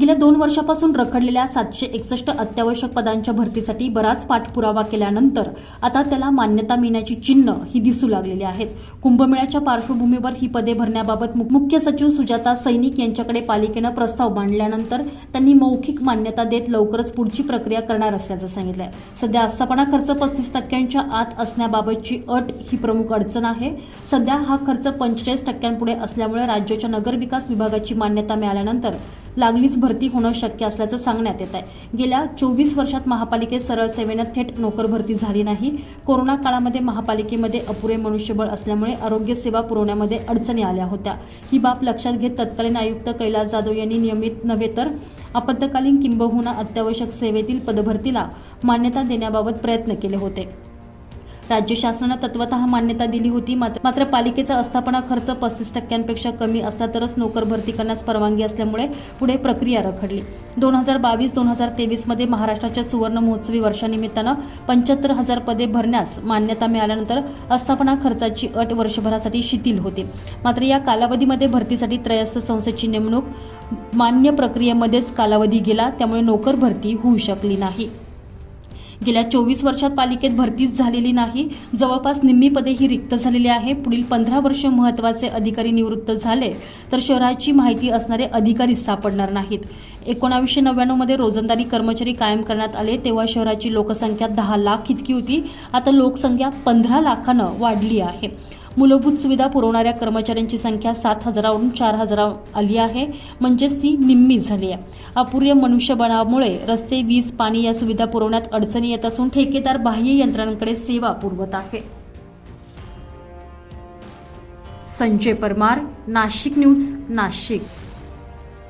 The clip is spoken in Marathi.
गेल्या दोन वर्षापासून रखडलेल्या सातशे एकसष्ट अत्यावश्यक पदांच्या भरतीसाठी बराच पाठपुरावा केल्यानंतर आता त्याला मान्यता मिळण्याची चिन्ह ही दिसू लागलेली आहेत. कुंभमेळ्याच्या पार्श्वभूमीवर ही पदे भरण्याबाबत मुख्य सचिव सुजाता सैनिक यांच्याकडे पालिकेनं प्रस्ताव मांडल्यानंतर त्यांनी मौखिक मान्यता देत लवकरच पुढची प्रक्रिया करणार असल्याचं सांगितलंय. सध्या आस्थापना खर्च पस्तीस टक्क्यांच्या आत असण्याबाबतची अट ही प्रमुख अडचण आहे. सध्या हा खर्च पंचेचाळीस टक्क्यांपुढे असल्यामुळे राज्याच्या नगरविकास विभागाची मान्यता मिळाल्यानंतर लागलीच भरती होणं शक्य असल्याचं सांगण्यात येत आहे गेल्या चोवीस वर्षात महापालिकेत सरळ सेवेनं थेट नोकर भरती झाली नाही. कोरोना काळामध्ये महापालिकेमध्ये अपुरे मनुष्यबळ असल्यामुळे आरोग्य सेवा पुरवण्यामध्ये अडचणी आल्या होत्या. ही बाब लक्षात घेत तत्कालीन आयुक्त कैलास जाधव यांनी नियमित नव्हे तर आपत्कालीन किंबहुना अत्यावश्यक सेवेतील पदभरतीला मान्यता देण्याबाबत प्रयत्न केले होते. राज्य शासनानं तत्वत मान्यता दिली होती मात्र मात्र पालिकेचा आस्थापना खर्च पस्तीस टक्क्यांपेक्षा कमी असला तरच नोकर भरती करण्यास परवानगी असल्यामुळे पुढे प्रक्रिया रखडली. दोन हजार बावीस दोन हजार तेवीसमध्ये महाराष्ट्राच्या सुवर्ण महोत्सवी वर्षानिमित्तानं पंच्याहत्तर हजार पदे भरण्यास मान्यता मिळाल्यानंतर आस्थापना खर्चाची अट वर्षभरासाठी शिथिल होती. मात्र या कालावधीमध्ये भरतीसाठी त्रयस्थ संस्थेची नेमणूक मान्य प्रक्रियेमध्येच कालावधी गेला त्यामुळे नोकर भरती होऊ शकली नाही. गेल्या चोवीस वर्षात पालिकेत भरतीच झालेली नाही. जवळपास निम्मी पदे ही रिक्त झालेली आहे. पुढील पंधरा वर्ष महत्त्वाचे अधिकारी निवृत्त झाले तर शहराची माहिती असणारे अधिकारी सापडणार नाहीत. एकोणावीसशे नव्याण्णवमध्ये रोजंदारी कर्मचारी कायम करण्यात आले तेव्हा शहराची लोकसंख्या दहा लाख इतकी होती. आता लोकसंख्या पंधरा लाखानं वाढली आहे. मूलभूत सुविधा पुरवणाऱ्या कर्मचाऱ्यांची संख्या सात हजारावरून चार हजारा आली आहे. म्हणजेच ती निम्मी झाली आहे. अपुर्य मनुष्यबळामुळे रस्ते वीज पाणी या सुविधा पुरवण्यात अडचणी येत असून ठेकेदार बाह्य यंत्रणांकडे सेवा पुरवत आहे. संजय परमार नाशिक न्यूज नाशिक.